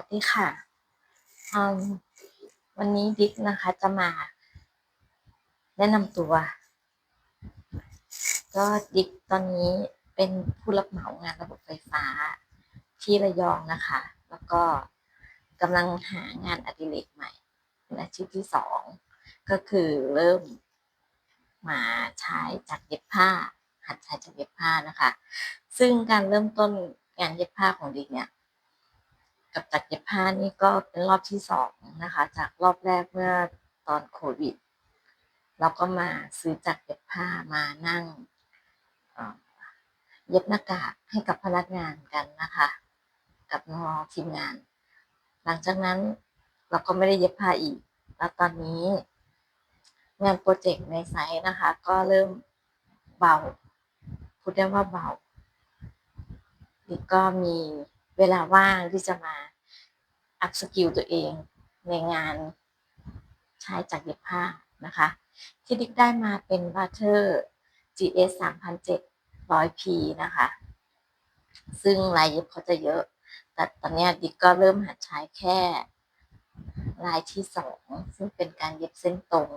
วัสดีค่ะวันนี้ดิ๊กนะคะจะมา แนะนำตัว ก็ดิ๊กตอนนี้เป็นผู้รับเหมางานระบบไฟฟ้าที่ระยองนะคะ แล้วก็กำลังหางานอดิเรกใหม่เป็นอาชีพที่สองก็คือเริ่มมาใช้จากเย็บผ้า หัดใช้จากเย็บผ้านะคะ ซึ่งการเริ่มต้นงานเย็บผ้าของดิ๊กเนี่ย กับจักรเย็บผ้านี่ก็เป็นรอบที่สองนะคะ จากรอบแรกเมื่อตอนโควิด เราก็มาซื้อจักรเย็บผ้ามานั่งเย็บหน้ากากให้กับพนักงานกันนะคะ กับน้องทีมงาน หลังจากนั้นเราก็ไม่ได้เย็บผ้าอีก แล้วตอนนี้งานโปรเจกต์ในไซต์นะคะ ก็เริ่มเบา พูดได้ว่าเบาอีกก็มีเวลาว่างที่จะมา อัพสกิลตัวเองในงานใช้จากเย็บผ้านะคะ ที่ดิกได้มาเป็นบัตเทอร์ GS 3,700P นะคะ ซึ่งลายเย็บเขาจะเยอะ แต่ตอนเนี้ยดิกก็เริ่มหัดใช้แค่ลายที่สองซึ่งเป็นการเย็บเส้นตรง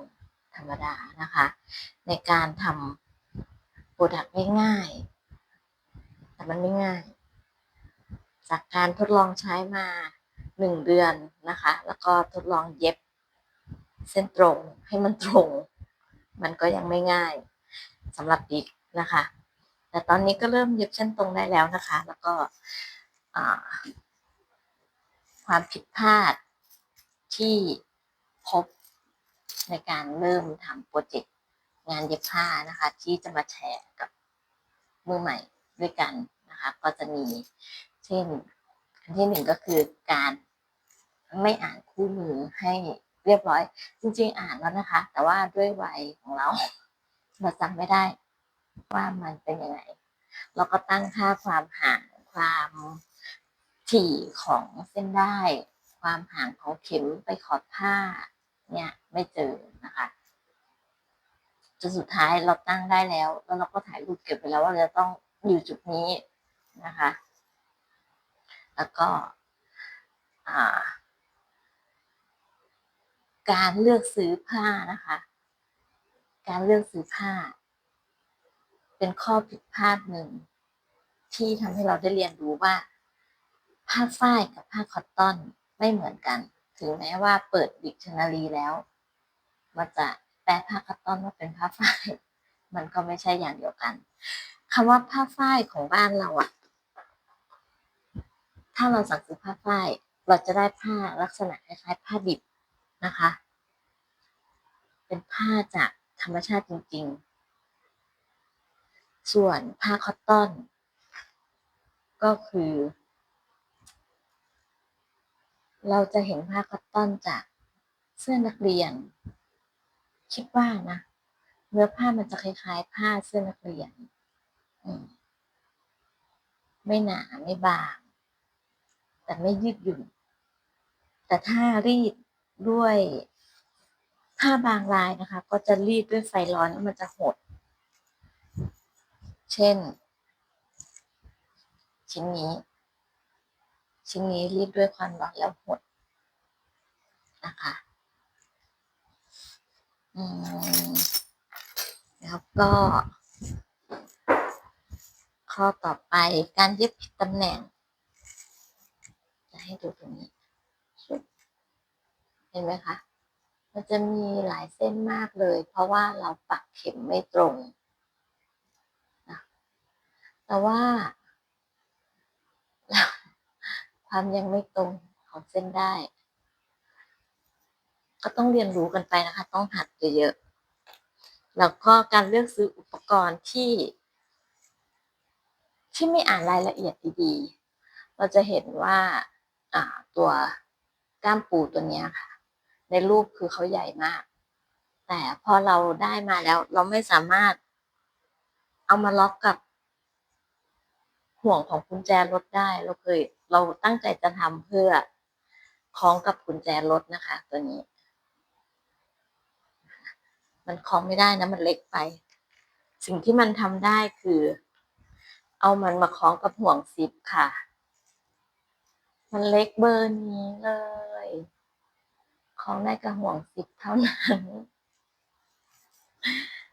ธรรมดานะคะ ในการทำโปรดักต์ง่ายๆแต่มันไม่ง่าย จากการทดลองใช้มา หนึ่งเดือนนะคะ แล้วก็ทดลองเย็บเส้นตรงให้มันตรง มันก็ยังไม่ง่ายสำหรับดิกนะคะ แต่ตอนนี้ก็เริ่มเย็บเส้นตรงได้แล้วนะคะ แล้วก็ความผิดพลาดที่พบในการเริ่มทำโปรเจกต์งานเย็บผ้านะคะ ที่จะมาแชร์กับมือใหม่ด้วยกันนะคะ ก็จะมีเช่นอันที่หนึ่งก็คือการ ไม่อ่านคู่มือให้เรียบร้อย จริง ๆ อ่านแล้วนะคะ แต่ว่าด้วยวัยของเราเราจำไม่ได้ว่ามันเป็นยังไง เราก็ตั้งค่าความห่างความถี่ของเส้นได้ ความห่างของเข็มไปขอดผ้า เนี่ยไม่เจอนะคะจนสุดท้ายเราตั้งได้แล้ว แล้วเราก็ถ่ายรูปเก็บไปแล้วว่าเราจะต้องอยู่จุดนี้นะคะ แล้วก็อ่า การเลือกซื้อผ้านะคะ การเลือกซื้อผ้า เป็นข้อผิดพลาดหนึ่ง ที่ทำให้เราได้เรียนรู้ว่า ผ้าฝ้ายกับผ้าคอตตอนไม่เหมือนกัน ถึงแม้ว่าเปิดดิกชันนารีแล้วมันจะแปลผ้าคอตตอนว่าเป็นผ้าฝ้าย มันก็ไม่ใช่อย่างเดียวกันคำว่าผ้าฝ้ายของบ้านเราอะถ้าเราสั่งซื้อผ้าฝ้าย เราจะได้ผ้าลักษณะคล้ายๆผ้าดิบ นะคะ เป็นผ้าจากธรรมชาติจริง ๆ ส่วนผ้าคอตตอน ก็คือ เราจะเห็นผ้าคอตตอนจากเสื้อนักเรียน คิดว่านะเนื้อผ้ามันจะคล้ายๆ ผ้าเสื้อนักเรียนไม่หนาไม่บาง แต่ไม่ยืดหยุ่น แต่ถ้ารีด ด้วยผ้าบางลายนะคะ ก็จะรีดด้วยไฟร้อนแล้วมันจะหด เช่น ชิ้นนี้ ชิ้นนี้รีดด้วยความร้อนแล้วหดนะคะอืมแล้วก็ ข้อต่อไปการเย็บผิดตำแหน่ง จะให้ดูตรงนี้ เห็นไหมคะ มันจะมีหลายเส้นมากเลย เพราะว่าเราปักเข็มไม่ตรง แต่ว่า ความยังไม่ตรงของเส้นได้ ก็ต้องเรียนรู้กันไปนะคะ ต้องหัดเยอะๆแล้วก็การเลือกซื้ออุปกรณ์ที่ ที่ไม่อ่านรายละเอียดดีๆ เราจะเห็นว่าอ่าตัวก้ามปูตัวเนี้ยค่ะ ในรูปคือเขาใหญ่มาก แต่พอเราได้มาแล้ว เราไม่สามารถเอามาล็อกกับห่วงของกุญแจรถได้ เราเคยเราตั้งใจจะทำเพื่อคล้องกับกุญแจรถนะคะ ตัวนี้ มันคล้องไม่ได้นะ มันเล็กไป สิ่งที่มันทำได้คือ เอามันมาคล้องกับห่วงซิปค่ะ มันเล็กเบอร์นี้เลย ของได้กระห่วงสิบเท่านั้น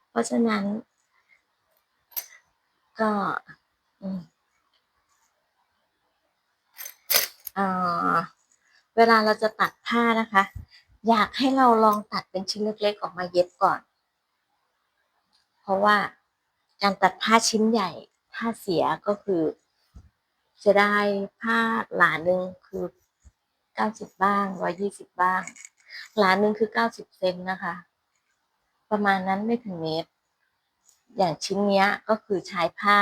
เพราะฉะนั้น ก็เวลาเราจะตัดผ้านะคะ อยากให้เราลองตัดเป็นชิ้นเล็กๆออกมาเย็บก่อน เพราะว่าการตัดผ้าชิ้นใหญ่ถ้าเสียก็คือจะได้ผ้าหลาหนึ่งคือเก้าสิบบ้างร้อยี่สิบบ้าง ลาหนึ่งคือเก้าสิบเซนนะคะ ประมาณนั้นไม่ถึงเมตร อย่างชิ้นเนี้ยก็คือใช้ผ้า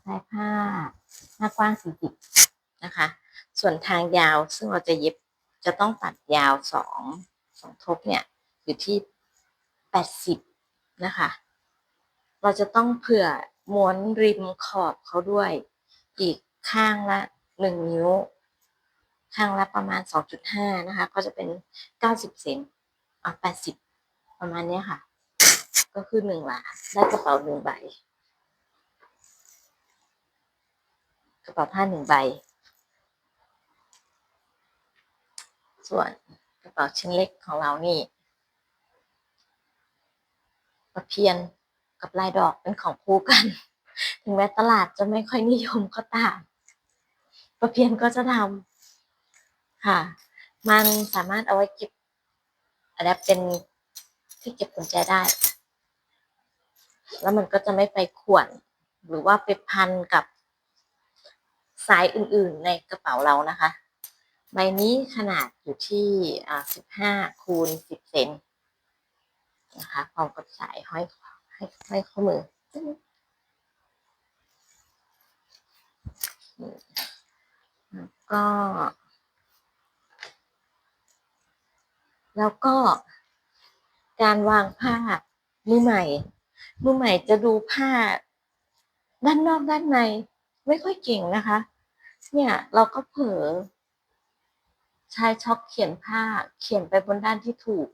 ใช้ผ้าหน้ากว้างสี่สิบนะคะ ส่วนทางยาวซึ่งเราจะเย็บจะต้องตัดยาวสองสองทบเนี่ย อยู่ที่แปดสิบนะคะ เราจะต้องเผื่อม้วนริมขอบเขาด้วย อีกข้างละหนึ่งนิ้ว ข้างละประมาณสองจุดห้านะคะ ก็จะเป็นเก้าสิบเซนอะแปดสิบประมาณเนี้ยค่ะ ก็คือหนึ่งหลาได้กระเป๋าหนึ่งใบ กระเป๋าผ้าหนึ่งใบ ส่วนกระเป๋าชิ้นเล็กของเรานี่ประเพียนกับลายดอกเป็นของคู่กัน ถึงแม้ตลาดจะไม่ค่อยนิยมก็ตามประเพียนก็จะทำ ค่ะ มันสามารถเอาไว้เก็บอะไรเป็นที่เก็บกุญแจได้ แล้วมันก็จะไม่ไปข่วน หรือว่าไปพันกับสายอื่นๆในกระเป๋าเรานะคะ ใบนี้ขนาดอยู่ที่อ่าสิบห้าคูณสิบเซนนะคะพร้อมกับสายห้อยให้ห้อยข้อมือแล้วก็ แล้วก็การวางผ้ามือใหม่ มือใหม่จะดูผ้า ด้านนอกด้านใน ไม่ค่อยเก่งนะคะ เนี่ยเราก็เผลอใช้ช็อคเขียนผ้าเขียนไปบนด้านที่ถูก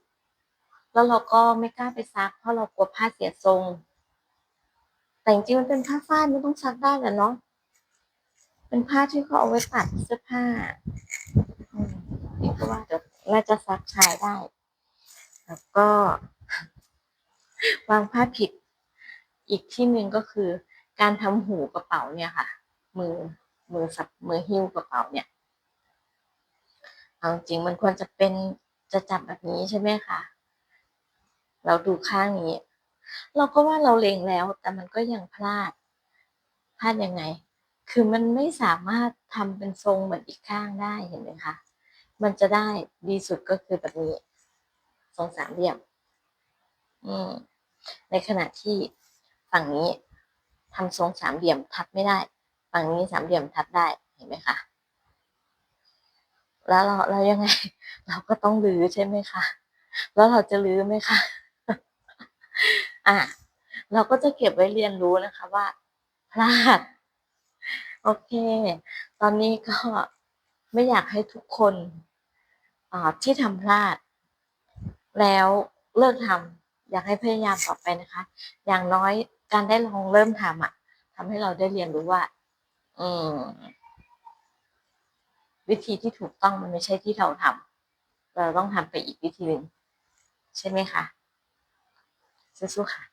แล้วเราก็ไม่กล้าไปซัก เพราะเรากลัวผ้าเสียทรง แต่จริงๆมันเป็นผ้าฝ้ายไม่ต้องซักได้แหละเนาะเป็นผ้าที่เขาเอาไว้ตัดเสื้อผ้าอืมนี่ก็ว่าจะน่าจะซักใช้ได้ แล้วก็ วางผ้าผิด อีกที่หนึ่งก็คือ การทำหูกระเป๋าเนี่ยค่ะ มือมือสับมือหิ้วกระเป๋าเนี่ยเอาจริงมันควรจะเป็นจะจับแบบนี้ใช่ไหมคะเราดูข้างนี้ เราก็ว่าเราเลงแล้ว แต่มันก็ยังพลาด พลาดยังไง คือมันไม่สามารถทำเป็นทรงเหมือนอีกข้างได้เห็นไหมคะ มันจะได้ดีสุดก็คือแบบนี้ทรงสามเหลี่ยม อืม ในขณะที่ฝั่งนี้ทำทรงสามเหลี่ยมทับไม่ได้ ฝั่งนี้สามเหลี่ยมทับได้เห็นไหมคะแล้วเราเรายังไง เราก็ต้องรื้อใช่ไหมคะแล้วเราจะรื้อไหมคะอะเราก็จะเก็บไว้เรียนรู้นะคะว่าพลาดโอเค ตอนนี้ก็ไม่อยากให้ทุกคน ที่ทำพลาด แล้วเลิกทำอยากให้พยายามต่อไปนะคะ อย่างน้อยการได้ลองเริ่มทำอะทำให้เราได้เรียนรู้ว่า อืม วิธีที่ถูกต้องมันไม่ใช่ที่เราทำเราต้องทำไปอีกวิธีหนึ่งใช่ไหมคะสู้ๆค่ะ